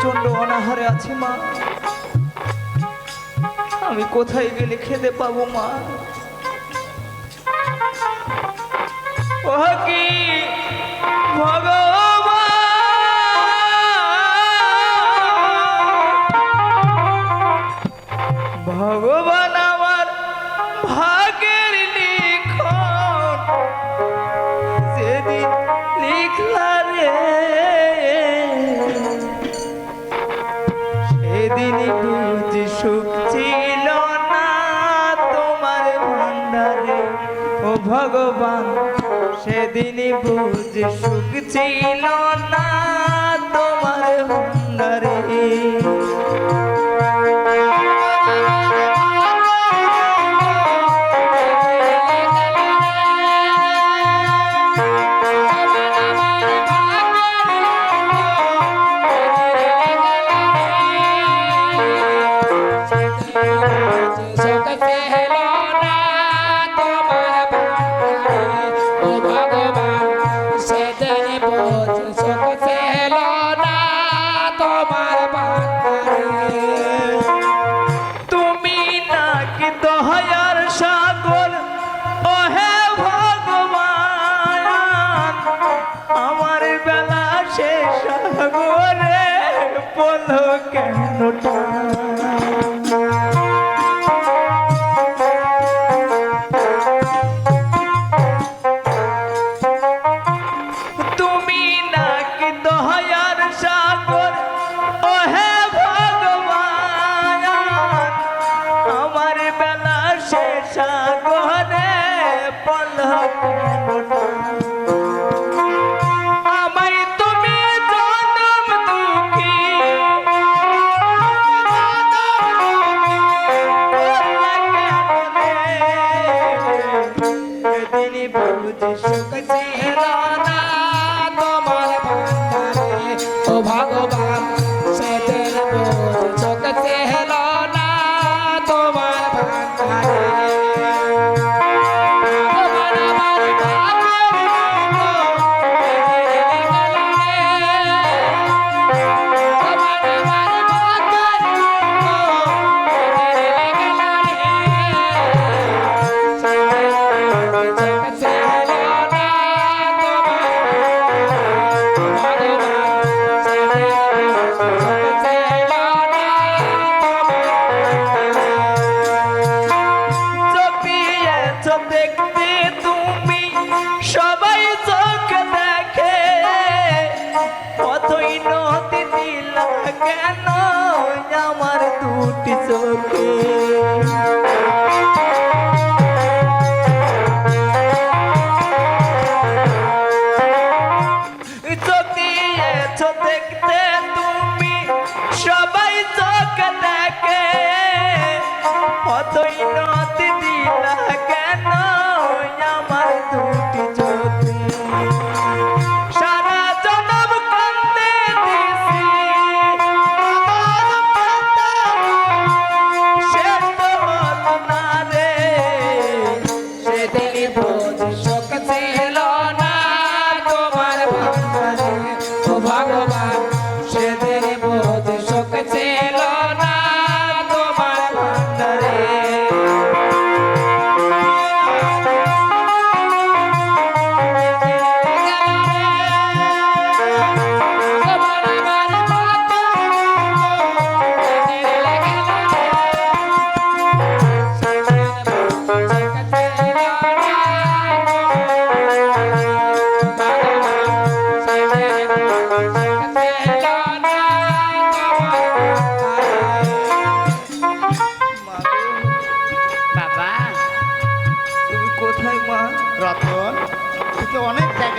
প্রচণ্ড অনাহারে আছি, মা। আমি কোথায় গেলে খেতে পাবো, মা? কি? ভগবান ভগবান আমার ভাগের লিখন। সেদিন লিখলা রে। সেদিন বুঝি সুখ ছিল না তোমার ভান্ডারে। ও ভগবান সেদিন বুঝি সুখ ছিল না তোমার তোমার বুঝি पोटीच